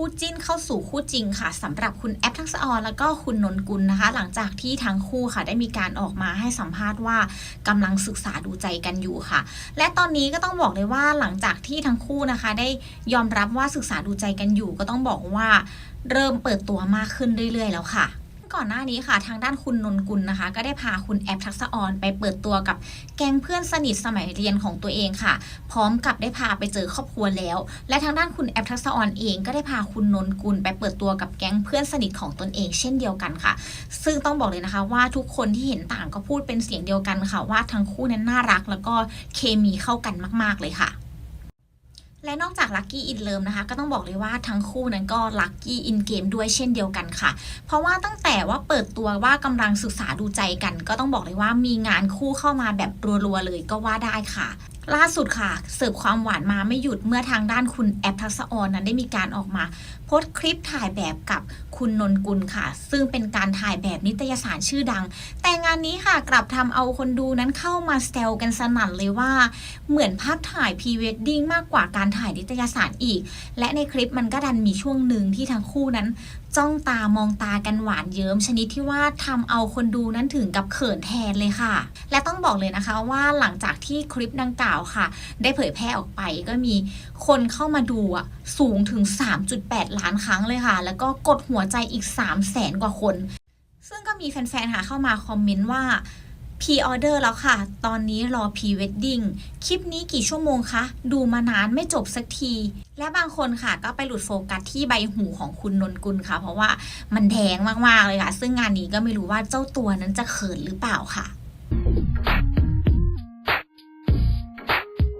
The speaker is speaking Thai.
คู่จิ้นเข้าสู่คู่จริงค่ะสำหรับคุณแอปทักษออนแล้วก็คุณนนกุลนะคะ หลังจากที่ทั้งคู่ค่ะ ได้มีการออกมาให้สัมภาษณ์ว่ากำลังศึกษาดูใจกันอยู่ค่ะ และตอนนี้ก็ต้องบอกเลยว่าหลังจากที่ทั้งคู่นะคะ ได้ยอมรับว่าศึกษาดูใจกันอยู่ ก็ต้องบอกว่าเริ่มเปิดตัวมากขึ้นเรื่อย ๆ แล้วค่ะ ก่อนหน้านี้ค่ะทางด้านคุณนนกุลนะคะ ก็ได้พาคุณแอปทักษะออนไปเปิดตัวกับแก๊งเพื่อนสนิทสมัยเรียนของตัวเองค่ะ พร้อมกับได้พาไปเจอครอบครัวแล้ว และทางด้านคุณแอปทักษะออนเองก็ได้พาคุณนนกุลไปเปิดตัวกับแก๊งเพื่อนสนิทของตนเอง เช่นเดียวกันค่ะ ซึ่งต้องบอกเลยนะคะ ว่าทุกคนที่เห็นต่างก็พูดเป็นเสียงเดียวกันค่ะ ว่าทั้งคู่นั้นน่ารักแล้วก็เคมีเข้ากันมาก ๆเลยค่ะ และนอกจากลัคกี้อินเลิมนะคะ ก็ต้องบอกเลยว่าทั้งคู่นั้นก็ลัคกี้อินเกมด้วยเช่นเดียวกันค่ะ เพราะว่าตั้งแต่ว่าเปิดตัวว่ากำลังศึกษาดูใจกัน ก็ต้องบอกเลยว่ามีงานคู่เข้ามาแบบรัวๆเลยก็ว่าได้ค่ะ ล่าสุดค่ะ เสิร์ฟความหวานมาไม่หยุดเมื่อทางด้านคุณแอปทักษออนนั้นได้มีการออกมา โพสต์คลิปถ่ายแบบกับคุณนนกุลค่ะ ซึ่งเป็นการถ่ายแบบนิตยสารชื่อดัง แต่งานนี้ค่ะกลับทำเอาคนดูนั้นเข้ามาแซวกันสนั่นเลยว่า เหมือนภาพถ่ายพรีเวดดิ้งมากกว่าการถ่ายนิตยสารอีก และในคลิปมันก็ดันมีช่วงหนึ่งที่ทั้งคู่นั้น จ้องตามองตากันหวานเยิ้มชนิดที่ว่าทำเอาคนดูนั้นถึงกับเขินแทนเลยค่ะ และต้องบอกเลยนะคะว่าหลังจากที่คลิปดังกล่าวค่ะ ได้เผยแพร่ออกไปก็มีคนเข้ามาดูอะสูงถึง 3.8 ล้านครั้งเลยค่ะ แล้วก็กดหัวใจอีก 3 0 0แสนกว่าคน ซึ่งก็มีแฟนๆค่ะเข้ามาคอมเมนต์ว่าพรีออเดอร์แล้วค่ะ ตอนนี้รอพรีเวดดิ้ง คลิปนี้กี่ชั่วโมงคะ ดูมานานไม่จบสักที และบางคนค่ะก็ไปหลุดโฟกัสที่ใบหูของคุณนนกุลค่ะ เพราะว่ามันแดงมากๆเลยค่ะ ซึ่งงานนี้ก็ไม่รู้ว่าเจ้าตัวนั้นจะเขินหรือเปล่าค่ะ